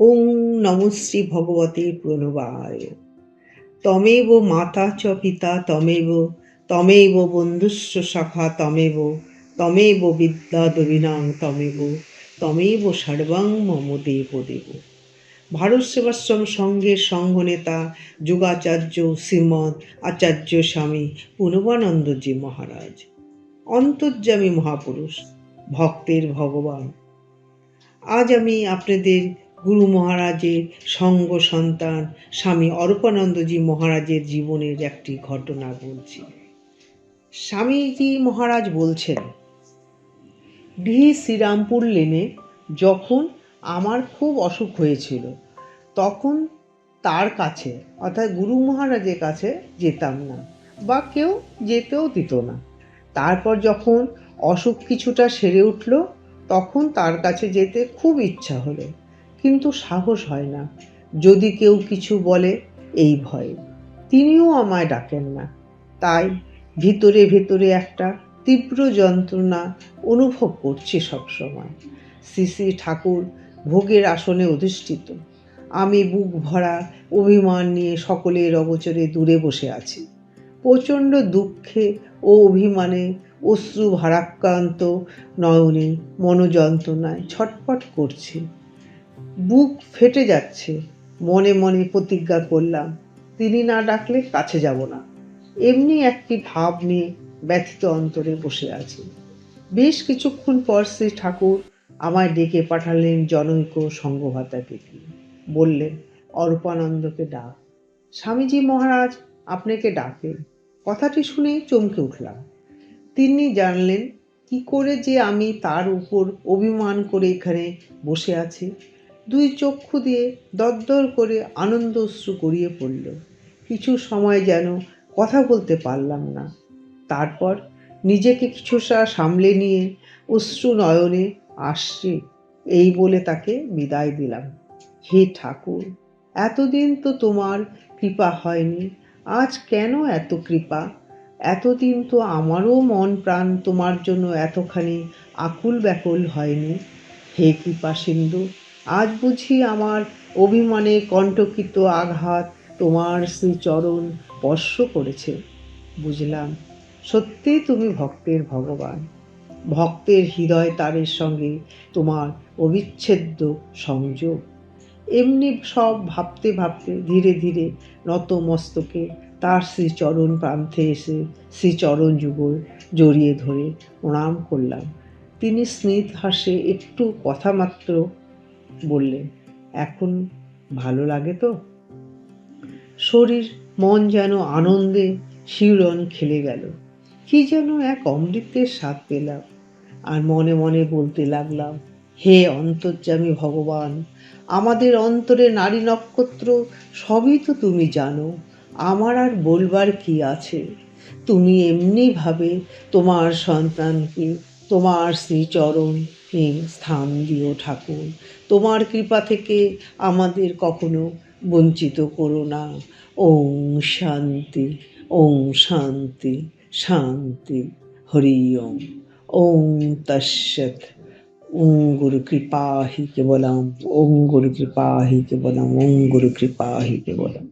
ওং নমশ্রী ভগবতে প্রণবায়। তমেব মাতা চ পিতা, তমেব তমেব বন্ধুস্ব সখা তমেব তমেব বিদ্যা দবিনাং, তমেব তমেব সর্বাং মম দেব দেব। ভারত সেবাশ্রম সংঘের সংঘ নেতা যুগাচার্য শ্রীমৎ আচার্য স্বামী পূর্বানন্দজি মহারাজ, অন্তর্যামী মহাপুরুষ, ভক্তের ভগবান। আজ আমি আপনাদের গুরু মহারাজের সঙ্গ সন্তান স্বামী অরূপানন্দজি মহারাজের জীবনের একটি ঘটনা বলছি। স্বামীজি মহারাজ বলছেন ভি শ্রীরামপুর লেনে যখন আমার খুব অসুখ হয়েছিল, তখন তার কাছে, অর্থাৎ গুরু মহারাজের কাছে যেতাম না বা কেউ যেতেও দিত না। তারপর যখন অসুখ কিছুটা সেরে উঠল, তখন তার কাছে যেতে খুব ইচ্ছা হলো। কিন্তু সাহস হয় না। যদি কেউ কিছু বলে, এই ভয়ে। তিনিও আমায় ডাকেন না। তাই ভিতরে ভেতরে একটা তীব্র যন্ত্রণা অনুভব করছি সবসময়। শ্রী ঠাকুর ভোগের আসনে অধিষ্ঠিত। আমি বুক ভরা অভিমান নিয়ে সকলের অগোচরে দূরে বসে আছি। প্রচণ্ড দুঃখে ও অভিমানে অশ্রু ভারাক্রান্ত নয়নে মনোযন্ত্রণায় ছটপট করছি। বুক ফেটে যাচ্ছে। মনে মনে প্রতিজ্ঞা করলাম, তিনি না ডাকলে কাছে যাব না। এমনি একটি ভাব নিয়ে ব্যথিত অন্তরে বসে আছি। বেশ কিছুক্ষণ পর শ্রী ঠাকুর আমায় ডেকে পাঠালেন জনৈক সঙ্গভাতা ডেকে বললেন, অরূপানন্দকে ডাক। স্বামীজি মহারাজ, আপনাকে ডাকেন কথাটি শুনে চমকে উঠলাম। তিনি জানলেন, কি করে যে আমি তার উপর অভিমান করে এখানে বসে আছি। দুই চক্ষু দিয়ে দরদর করে আনন্দ অশ্রু গড়িয়ে পড়ল। কিছু সময় যেন কথা বলতে পারলাম না। তারপর নিজেকে কিছু কিছুটা সামলে নিয়ে অশ্রু নয়নে আসছে, এই বলে তাকে বিদায় দিলাম। হে ঠাকুর, এতদিন তো তোমার কৃপা হয়নি, আজ কেন এত কৃপা? এতদিন তো আমারও মন প্রাণ তোমার জন্য এতখানি আকুল ব্যাকুল হয়নি। হে কৃপা সিন্ধু আজ বুঝি আমার অভিমানে কণ্ঠকিত আঘাত তোমার শ্রীচরণ স্পর্শ করেছে। বুঝলাম, সত্যি তুমি ভক্তের ভগবান। ভক্তের হৃদয় তারের সঙ্গে তোমার অবিচ্ছেদ্য সংযোগ। এমনি সব ভাবতে ভাবতে ধীরে ধীরে নত মস্তকে তার শ্রীচরণ প্রান্তে এসে শ্রীচরণ যুগল জড়িয়ে ধরে প্রণাম করলাম। তিনি স্মিত হাসে একটু কথা বললেন এখন ভালো লাগে তো? শরীর মন যেন আনন্দে শিউরন খেলে গেল। কি যেন এক অমৃতের স্বাদ পেলাম। আর মনে মনে বলতে লাগলাম, হে অন্তর্যামী ভগবান, আমাদের অন্তরে নারী নক্ষত্র সবই তো তুমি জানো। আমার আর বলবার কি আছে? তুমি এমনিভাবে তোমার সন্তানকে, তোমার শ্রীচরণ স্থান দিও ঠাকুর? তোমার কৃপা থেকে আমাদের কখনো বঞ্চিত করো না। ওং শান্তি ওং শান্তি শান্তি, হরি ওম। ওং তৎসৎ। ওং গুরু কৃপা হি কেবলম। ওং গুরু কৃপা হি কেবলম। ওং গুরু কৃপা হি কেবলম।